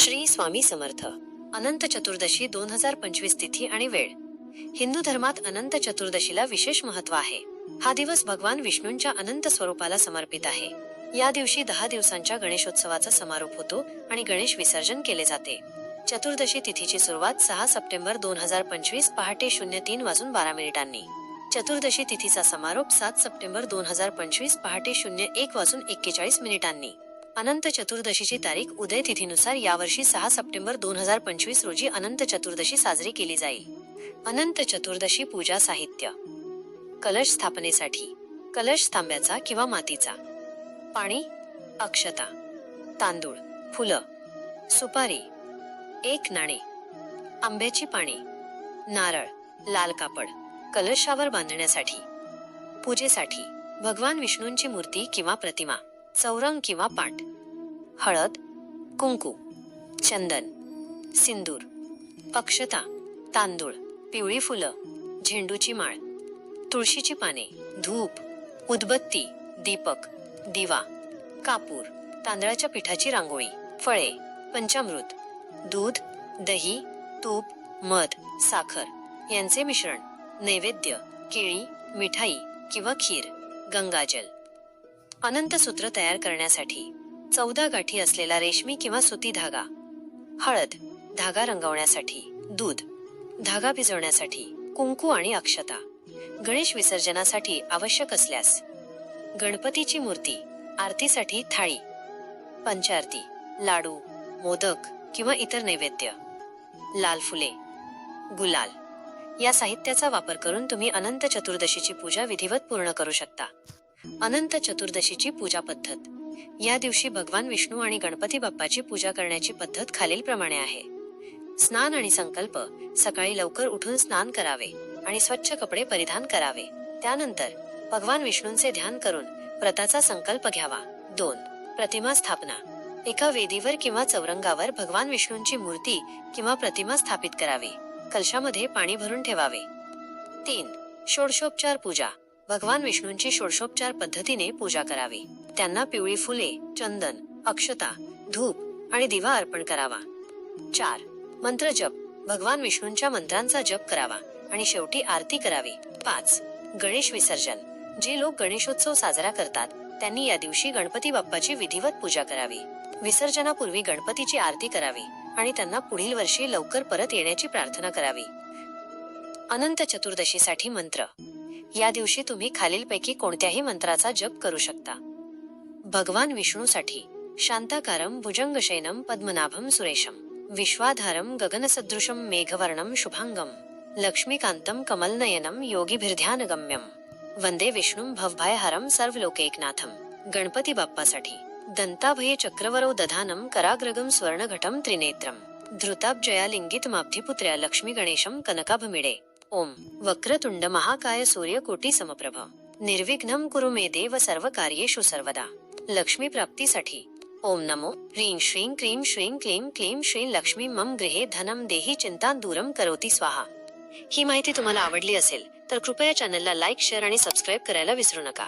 श्री स्वामी समर्थ. अनंत चतुर्दशी दोन हजार पंचवीस तिथी आणि वेळ. हिंदू धर्मात अनंत चतुर्दशीला विशेष महत्त्व आहे. हा दिवस भगवान विष्णूंच्या अनंत स्वरूपाला समर्पित आहे. या दिवशी दहा दिवसांच्या गणेशोत्सवाचा समारोप होतो आणि गणेश विसर्जन केले जाते. चतुर्दशी तिथीची सुरुवात सहा सप्टेंबर दोन हजार पंचवीस पहाटे शून्य तीन वाजून बारा मिनिटांनी. चतुर्दशी तिथीचा समारोप सात सप्टेंबर दोन हजार पंचवीस पहाटे शून्य एक वाजून एक्केचाळीस मिनिटांनी. अनंत चतुर्दशीची तारीख उदय तिथीनुसार यावर्षी सहा सप्टेंबर दोन हजार पंचवीस रोजी अनंत चतुर्दशी साजरी केली जाईल. अनंत चतुर्दशी पूजा साहित्य. कलश स्थापनेसाठी. कलश तांब्याचा किंवा मातीचा. पाणी अक्षता. तांदूळ फुलं. सुपारी. एक नाणे. आंब्याची पाने. नारळ लाल कापड. कलशावर बांधण्यासाठी. पूजेसाठी. भगवान विष्णूंची मूर्ती किंवा प्रतिमा. चौरंग किंवा पाट. हळद कुंकू चंदन सिंदूर अक्षता तांदूळ पिवळी फुलं झेंडूची माळ तुळशीची पाने धूप उदबत्ती दीपक दिवा कापूर तांदळाच्या पिठाची रांगोळी फळे पंचामृत दूध दही तूप मध साखर यांचे मिश्रण नैवेद्य केळी मिठाई किंवा खीर गंगाजल. अनंत सूत्र तयार करण्यासाठी चौदा गाठी असलेला रेशमी किंवा सुती धागा हळद धागा रंगवण्यासाठी दूध धागा भिजवण्यासाठी कुंकू आणि अक्षता गणेश विसर्जनासाठी आवश्यक असल्यास गणपतीची मूर्ती आरतीसाठी थाळी पंचारती लाडू मोदक किंवा इतर नैवेद्य लाल फुले गुलाल या साहित्याचा वापर करून तुम्ही अनंत चतुर्दशीची पूजा विधिवत पूर्ण करू शकता. अनंत चतुर्दशीची पूजा पद्धत. या दिवशी भगवान विष्णू आणि गणपती बाप्पाची पूजा करण्याची पद्धत खालीलप्रमाणे आहे. स्नान आणि संकल्प. सकाळी लवकर उठून स्नान करावे आणि स्वच्छ कपडे परिधान करावे. त्यानंतर भगवान विष्णूंचे ध्यान करून व्रताचा संकल्प घ्यावा. दोन. प्रतिमा स्थापना. एका वेदीवर किंवा चौरंगावर भगवान विष्णूंची मूर्ती किंवा प्रतिमा स्थापित करावी. कलशामध्ये पाणी भरून ठेवावे. तीन. षोडशोपचार पूजा. भगवान विष्णूंची षोडशोपचार पद्धतीने पूजा करावी. त्यांना पिवळी फुले चंदन अक्षता धूप आणि दिवा अर्पण करावा. चार. मंत्र जप. भगवान विष्णूंच्या मंत्रांचा जप करावा आणि शेवटी आरती करावी. पाच. गणेश विसर्जन. जे लोक गणेशोत्सव साजरा करतात त्यांनी या दिवशी गणपती बाप्पाची विधिवत पूजा करावी. विसर्जनापूर्वी गणपतीची आरती करावी आणि त्यांना पुढील वर्षी लवकर परत येण्याची प्रार्थना करावी. अनंत चतुर्दशीसाठी मंत्र. या दिवशी तुम्ही खालीलपैकी कोणत्याही मंत्राचा जप करू शकता. भगवान विष्णूसाठी शांताकारं भुजंगशयनं पद्मनाभं सुरेशं विश्वाधारं गगनसदृशं मेघवर्णं शुभांगं लक्ष्मीकान्तं कमलनयनं योगिभिर्ध्यानगम्यं वंदे विष्णुं सर्व लोकेकनाथम गणपती बाप्पासाठी दंताभये चक्रवरौ दधानं कराग्रगं स्वर्णघटं त्रिनेत्रं धृताब्जया लिंगितमाब्धिपुत्र्या लक्ष्मी गणेशम कनकाभमिडे ओम वक्रतुंड महाकाय सूर्यकोटी समप्रभ. निर्विघ्नं कुरु मे देव सर्व कार्येषु सर्वदा. लक्ष्मी प्राप्तीसाठी. ओम नमो ह्रीं श्रीं क्रीं श्रीं क्लीं क्लीं श्रीं लक्ष्मी मम गृहे धनम देही चिंता दूरम करोती स्वाहा. ही माहिती तुम्हाला आवडली असेल तर कृपया चॅनलला लाईक शेअर आणि सबस्क्राईब करायला विसरू नका.